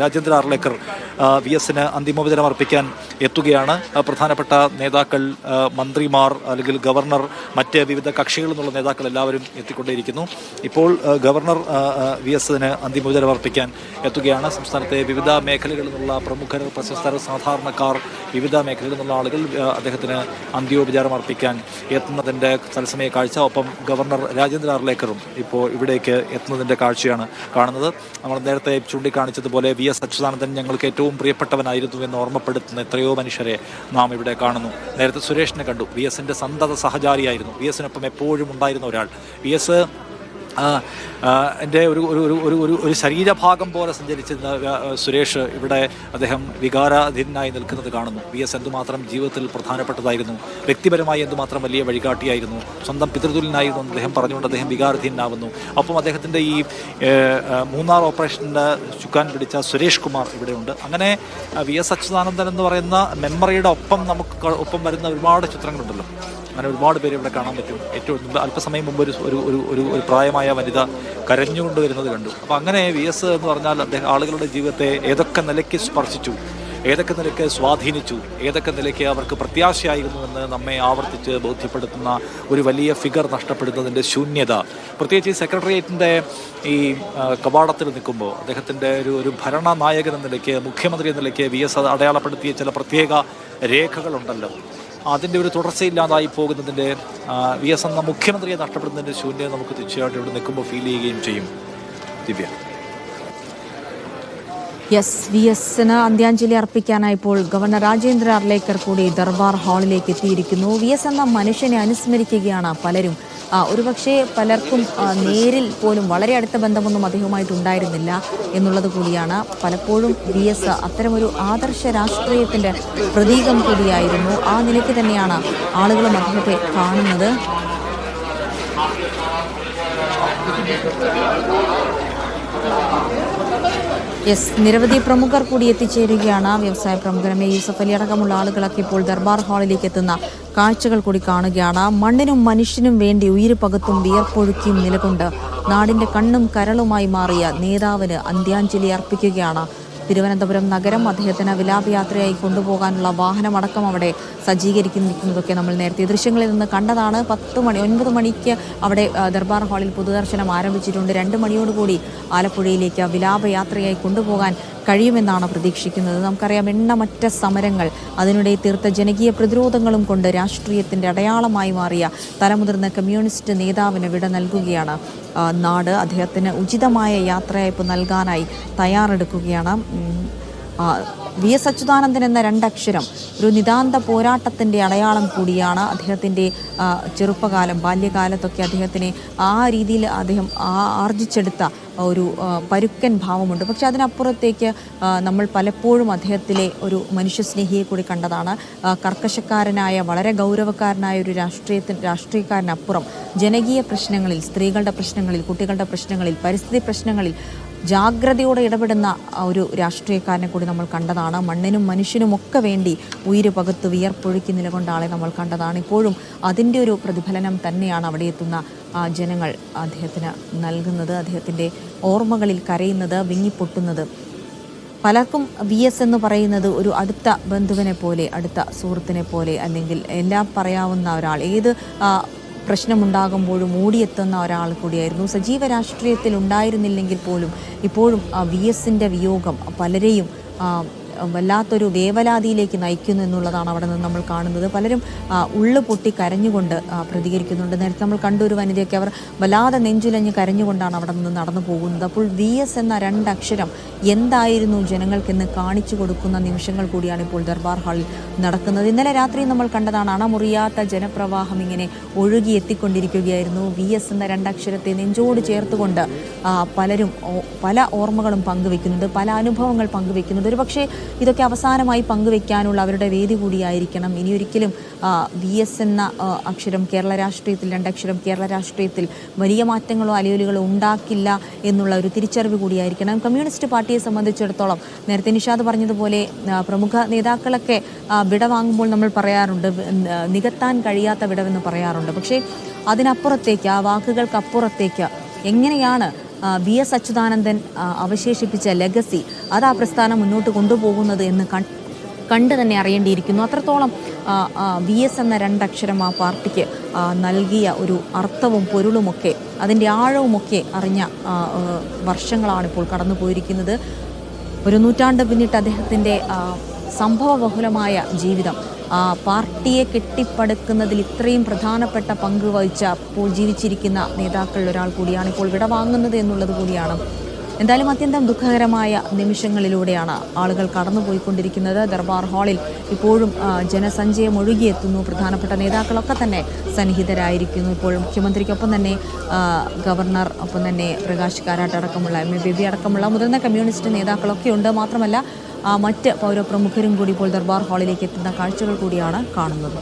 Rajendra Arlekar V എസിന് അന്തിമോപചാരം അർപ്പിക്കാൻ എത്തുകയാണ്. പ്രധാനപ്പെട്ട നേതാക്കൾ മന്ത്രിമാർ അല്ലെങ്കിൽ ഗവർണർ മറ്റ് വിവിധ കക്ഷികളിൽ നിന്നുള്ള നേതാക്കൾ എല്ലാവരും എത്തിക്കൊണ്ടേയിരിക്കുന്നു. ഇപ്പോൾ ഗവർണർ വി എസിന് അന്തിമോപചാരം അർപ്പിക്കാൻ എത്തുകയാണ്. സംസ്ഥാനത്തെ വിവിധ മേഖലകളിൽ നിന്നുള്ള പ്രമുഖർ പ്രശസ്തർ സാധാരണക്കാർ വിവിധ മേഖലകളിൽ നിന്നുള്ള ആളുകൾ അദ്ദേഹത്തിന് അന്ത്യോപചാരം അർപ്പിക്കാൻ എത്തുന്നതിന്റെ തത്സമയ കാഴ്ച. ഒപ്പം ഗവർണർ രാജേന്ദ്ര ആർലേക്കറും ഇപ്പോൾ ഇവിടേക്ക് എത്തുന്നതിന്റെ കാഴ്ചയാണ് കാണുന്നത്. നമ്മൾ നേരത്തെ ചൂണ്ടിക്കാണിച്ചതുപോലെ വി എസ് അച്യുതാനന്ദൻ ഞങ്ങൾക്ക് ഏറ്റവും പ്രിയപ്പെട്ടവനായിരുന്നു എന്ന് ഓർമ്മപ്പെടുത്തുന്ന എത്രയോ മനുഷ്യരെ നാം ഇവിടെ കാണുന്നു. നേരത്തെ സുരേഷിനെ കണ്ടു. വി എസിന്റെ സന്തത സഹചാരിയായിരുന്നു. വി എസിനൊപ്പം എപ്പോഴും ഉണ്ടായിരുന്ന ഒരാൾ. വി എസ് എന്റെ ഒരു ഒരു ഒരു ഒരു ഒരു ശരീരഭാഗം പോലെ സഞ്ചരിച്ചിരുന്ന സുരേഷ് ഇവിടെ അദ്ദേഹം വികാരാധീനായി നിൽക്കുന്നത് കാണുന്നു. വി എസ് എന്തുമാത്രം ജീവിതത്തിൽ പ്രധാനപ്പെട്ടതായിരുന്നു. വ്യക്തിപരമായി എന്തുമാത്രം വലിയ വഴികാട്ടിയായിരുന്നു. സ്വന്തം പിതൃതുല്യനായിരുന്നു എന്ന് അദ്ദേഹം പറഞ്ഞുകൊണ്ട് അദ്ദേഹം വികാരധീനാവുന്നു. ഒപ്പം അദ്ദേഹത്തിന്റെ ഈ മൂന്നാർ ഓപ്പറേഷന്റെ ചുക്കാൻ പിടിച്ച സുരേഷ് കുമാർ ഇവിടെയുണ്ട്. അങ്ങനെ വി എസ് അച്യുതാനന്ദൻ എന്ന് പറയുന്ന മെമ്മറിയുടെ ഒപ്പം നമുക്ക് ഒപ്പം വരുന്ന ഒരുപാട് ചിത്രങ്ങളുണ്ടല്ലോ. അങ്ങനെ ഒരുപാട് പേര് ഇവിടെ കാണാൻ പറ്റും. ഏറ്റവും അല്പസമയം മുമ്പ് ഒരു ഒരു ഒരു ഒരു പ്രായമായ വനിത കരഞ്ഞുകൊണ്ട് വരുന്നത് കണ്ടു. അപ്പോൾ അങ്ങനെ വി എസ് എന്ന് പറഞ്ഞാൽ അദ്ദേഹം ആളുകളുടെ ജീവിതത്തെ ഏതൊക്കെ നിലയ്ക്ക് സ്പർശിച്ചു ഏതൊക്കെ നിലയ്ക്ക് സ്വാധീനിച്ചു ഏതൊക്കെ നിലയ്ക്ക് അവർക്ക് പ്രത്യാശയായിരുന്നുവെന്ന് നമ്മെ ആവർത്തിച്ച് ബോധ്യപ്പെടുത്തുന്ന ഒരു വലിയ ഫിഗർ നഷ്ടപ്പെടുന്നതിന്റെ ശൂന്യത. പ്രത്യേകിച്ച് ഈ സെക്രട്ടേറിയറ്റിന്റെ ഈ കവാടത്തിൽ നിൽക്കുമ്പോൾ അദ്ദേഹത്തിന്റെ ഒരു ഒരു ഭരണനായകൻ എന്ന നിലയ്ക്ക് മുഖ്യമന്ത്രി എന്ന നിലയ്ക്ക് വി എസ് അടയാളപ്പെടുത്തിയ ചില പ്രത്യേക രേഖകളുണ്ടല്ലോ. അതിന്റെ ഒരു തുടർച്ചയില്ലാതായി പോകുന്നതിന്റെ വി എസ് എന്ന മുഖ്യമന്ത്രിയെ നഷ്ടപ്പെടുന്നതിന്റെ ശൂന്യത നമുക്ക് തീർച്ചയായിട്ടും ഇവിടെ നിൽക്കുമ്പോൾ ഫീൽ ചെയ്യുകയും ചെയ്യും. ദിവ്യ. യെസ് വി എസിന് അന്ത്യാഞ്ജലി അർപ്പിക്കാനായി ഇപ്പോൾ ഗവർണർ രാജേന്ദ്ര അർലേക്കർ കൂടി ദർബാർ ഹാളിലേക്ക് എത്തിയിരിക്കുന്നു. വി എസ് എന്ന മനുഷ്യനെ അനുസ്മരിക്കുകയാണ് പലരും. ഒരുപക്ഷെ പലർക്കും നേരിൽ പോലും വളരെ അടുത്ത ബന്ധമൊന്നും അദ്ദേഹവുമായിട്ട് ഉണ്ടായിരുന്നില്ല എന്നുള്ളത് കൂടിയാണ്. പലപ്പോഴും വി എസ് അത്തരമൊരു ആദർശ രാഷ്ട്രീയത്തിന്റെ പ്രതീകം കൂടിയായിരുന്നു. ആ നിലയ്ക്ക് തന്നെയാണ് ആളുകളും അദ്ദേഹത്തെ കാണുന്നത്. യെസ് നിരവധി പ്രമുഖർ കൂടി എത്തിച്ചേരുകയാണ്. വ്യവസായ പ്രമുഖരമെ യൂസഫ് അലി അടക്കമുള്ള ആളുകളൊക്കെ ഇപ്പോൾ ദർബാർ ഹാളിലേക്ക് എത്തുന്ന കാഴ്ചകൾ കൂടി കാണുകയാണ്. മണ്ണിനും മനുഷ്യനും വേണ്ടി ഉയിര് പകത്തും വിയർപ്പൊഴുക്കിയും നിലകൊണ്ട് നാടിന്റെ കണ്ണും കരളുമായി മാറിയ നേതാവിന് അന്ത്യാഞ്ജലി അർപ്പിക്കുകയാണ് തിരുവനന്തപുരം നഗരം അദ്ദേഹത്തിന് വിലാപയാത്രയായി കൊണ്ടുപോകാനുള്ള വാഹനമടക്കം അവിടെ സജ്ജീകരിക്കുന്നതൊക്കെ നമ്മൾ നേരത്തെ ദൃശ്യങ്ങളിൽ നിന്ന് കണ്ടതാണ്. പത്ത് മണി ഒൻപത് മണിക്ക് അവിടെ ദർബാർ ഹാളിൽ പൊതുദർശനം ആരംഭിച്ചിട്ടുണ്ട്. രണ്ട് മണിയോടുകൂടി ആലപ്പുഴയിലേക്ക് വിലാപയാത്രയായി കൊണ്ടുപോകാൻ കഴിയുമെന്നാണ് പ്രതീക്ഷിക്കുന്നത്. നമുക്കറിയാം എണ്ണമറ്റ സമരങ്ങൾ അതിനിടെ തീർത്ത ജനകീയ പ്രതിരോധങ്ങളും കൊണ്ട് രാഷ്ട്രീയത്തിന്റെ അടയാളമായി മാറിയ തലമുതിർന്ന കമ്മ്യൂണിസ്റ്റ് നേതാവിന് വിട നൽകുകയാണ്. നാട് അദ്ദേഹത്തിന് ഉചിതമായ യാത്രയയപ്പ് നൽകാനായി തയ്യാറെടുക്കുകയാണ്. വി എസ് അച്യുതാനന്ദൻ എന്ന രണ്ടക്ഷരം ഒരു നിതാന്ത പോരാട്ടത്തിന്റെ അടയാളം കൂടിയാണ് അദ്ദേഹത്തിന്റെ ചെറുപ്പകാലം ബാല്യകാലത്തൊക്കെ അദ്ദേഹത്തിനെ ആ രീതിയിൽ അദ്ദേഹം ആർജിച്ചെടുത്ത ഒരു പരുക്കൻ ഭാവമുണ്ട്. പക്ഷെ അതിനപ്പുറത്തേക്ക് നമ്മൾ പലപ്പോഴും അദ്ദേഹത്തിലെ ഒരു മനുഷ്യസ്നേഹിയെ കൂടി കണ്ടതാണ്. കർക്കശക്കാരനായ വളരെ ഗൗരവക്കാരനായ ഒരു രാഷ്ട്രീയത്തിന് രാഷ്ട്രീയക്കാരനപ്പുറം ജനകീയ പ്രശ്നങ്ങളിൽ സ്ത്രീകളുടെ പ്രശ്നങ്ങളിൽ കുട്ടികളുടെ പ്രശ്നങ്ങളിൽ പരിസ്ഥിതി പ്രശ്നങ്ങളിൽ ജാഗ്രതയോടെ ഇടപെടുന്ന ഒരു രാഷ്ട്രീയക്കാരനെ കൂടി നമ്മൾ കണ്ടതാണ്. മണ്ണിനും മനുഷ്യനും ഒക്കെ വേണ്ടി ഉയിര് പകുത്ത് വിയർപ്പൊഴുക്കി നിലകൊണ്ട ആളെ നമ്മൾ കണ്ടതാണ്. ഇപ്പോഴും അതിന്റെ ഒരു പ്രതിഫലനം തന്നെയാണ് അവിടെ എത്തുന്ന ജനങ്ങൾ അദ്ദേഹത്തിന് നൽകുന്നത് അദ്ദേഹത്തിന്റെ ഓർമ്മകളിൽ കരയുന്നത് വിങ്ങിപ്പൊട്ടുന്നത്. പലർക്കും വി എസ് എന്ന് പറയുന്നത് ഒരു അടുത്ത ബന്ധുവിനെ പോലെ അടുത്ത സുഹൃത്തിനെ പോലെ അല്ലെങ്കിൽ എല്ലാം പറയാവുന്ന ഒരാൾ. ഏത് പ്രശ്നമുണ്ടാകുമ്പോഴും ഓടിയെത്തുന്ന ഒരാൾ കൂടിയായിരുന്നു. സജീവ രാഷ്ട്രീയത്തിൽ ഉണ്ടായിരുന്നില്ലെങ്കിൽ പോലും ഇപ്പോഴും വി എസിന്റെ വിയോഗം പലരെയും വല്ലാത്തൊരു വേവലാതിയിലേക്ക് നയിക്കുന്നു എന്നുള്ളതാണ് അവിടെ നിന്ന് നമ്മൾ കാണുന്നത്. പലരും ഉള്ളു പൊട്ടി കരഞ്ഞുകൊണ്ട് പ്രതികരിക്കുന്നുണ്ട്. നേരത്തെ നമ്മൾ കണ്ട ഒരു വനിതയൊക്കെ അവർ വല്ലാതെ നെഞ്ചുലഞ്ഞ് കരഞ്ഞുകൊണ്ടാണ് അവിടെ നിന്ന് നടന്നു പോകുന്നത്. അപ്പോൾ വി എസ് എന്ന രണ്ടക്ഷരം എന്തായിരുന്നു ജനങ്ങൾക്കെന്ന് കാണിച്ചു കൊടുക്കുന്ന നിമിഷങ്ങൾ കൂടിയാണ് ഇപ്പോൾ ദർബാർ ഹാളിൽ നടക്കുന്നത്. ഇന്നലെ രാത്രി നമ്മൾ കണ്ടതാണ് അണമുറിയാത്ത ജനപ്രവാഹം ഇങ്ങനെ ഒഴുകി എത്തിക്കൊണ്ടിരിക്കുകയായിരുന്നു. വി എസ് എന്ന രണ്ടക്ഷരത്തെ നെഞ്ചോട് ചേർത്തുകൊണ്ട് പലരും പല ഓർമ്മകളും പങ്കുവെക്കുന്നുണ്ട് പല അനുഭവങ്ങൾ പങ്കുവെക്കുന്നുണ്ട്. ഒരുപക്ഷെ ഇതൊക്കെ അവസാനമായി പങ്കുവെക്കാനുള്ള അവരുടെ വേദി കൂടിയായിരിക്കണം. ഇനിയൊരിക്കലും വി എസ് എന്ന അക്ഷരം കേരള രാഷ്ട്രീയത്തിൽ രണ്ടക്ഷരം കേരള രാഷ്ട്രീയത്തിൽ വലിയ മാറ്റങ്ങളോ അലയൊലികളോ ഉണ്ടാക്കില്ല എന്നുള്ള ഒരു തിരിച്ചറിവ് കൂടിയായിരിക്കണം. കമ്മ്യൂണിസ്റ്റ് പാർട്ടിയെ സംബന്ധിച്ചിടത്തോളം നേരത്തെ നിഷാദ് പറഞ്ഞതുപോലെ പ്രമുഖ നേതാക്കളൊക്കെ വിടവാങ്ങുമ്പോൾ വിട വാങ്ങുമ്പോൾ നമ്മൾ പറയാറുണ്ട് നികത്താൻ കഴിയാത്ത വിടവെന്ന് പറയാറുണ്ട്. പക്ഷേ അതിനപ്പുറത്തേക്ക് ആ വാക്കുകൾക്കപ്പുറത്തേക്ക് എങ്ങനെയാണ് വി എസ് അച്യുതാനന്ദൻ അവശേഷിപ്പിച്ച ലെഗസി അത് ആ പ്രസ്ഥാനം മുന്നോട്ട് കൊണ്ടുപോകുന്നത് എന്ന് കണ്ട് തന്നെ അറിയേണ്ടിയിരിക്കുന്നു. അത്രത്തോളം വി എസ് എന്ന രണ്ടക്ഷരം ആ പാർട്ടിക്ക് നൽകിയ ഒരു അർത്ഥവും പൊരുളുമൊക്കെ അതിന്റെ ആഴവുമൊക്കെ അറിഞ്ഞ ആ, ആ, വർഷങ്ങളാണ് ഇപ്പോൾ കടന്നു പോയിരിക്കുന്നത് ഒരു നൂറ്റാണ്ട് പിന്നിട്ട് അദ്ദേഹത്തിന്റെ സംഭവ സംഭവബഹുലമായ ജീവിതം ആ, പാർട്ടിയെ കെട്ടിപ്പടുക്കുന്നതിൽ ഇത്രയും പ്രധാനപ്പെട്ട പങ്ക് വഹിച്ച ഇപ്പോൾ ജീവിച്ചിരിക്കുന്ന നേതാക്കളിൽ ഒരാൾ കൂടിയാണ് ഇപ്പോൾ വിടവാങ്ങുന്നത് എന്നുള്ളത് കൂടിയാണ്. എന്തായാലും അത്യന്തം ദുഃഖകരമായ നിമിഷങ്ങളിലൂടെയാണ് ആളുകൾ കടന്നുപോയിക്കൊണ്ടിരിക്കുന്നത്. ദർബാർ ഹാളിൽ ഇപ്പോഴും ജനസഞ്ചയം ഒഴുകിയെത്തുന്നു. പ്രധാനപ്പെട്ട നേതാക്കളൊക്കെ തന്നെ സന്നിഹിതരായിരിക്കുന്നു. ഇപ്പോൾ മുഖ്യമന്ത്രിക്കൊപ്പം തന്നെ ഗവർണർ ഒപ്പം തന്നെ പ്രകാശ് കാരാട്ട് അടക്കമുള്ള എം. എ. ബേബി അടക്കമുള്ള മുതിർന്ന കമ്മ്യൂണിസ്റ്റ് നേതാക്കളൊക്കെ ഉണ്ട് മാത്രമല്ല മറ്റ് പൗരപ്രമുഖരും കൂടി ഇപ്പോൾ ദർബാർ ഹാളിലേക്ക് എത്തുന്ന കാഴ്ചകൾ കൂടിയാണ് കാണുന്നത്.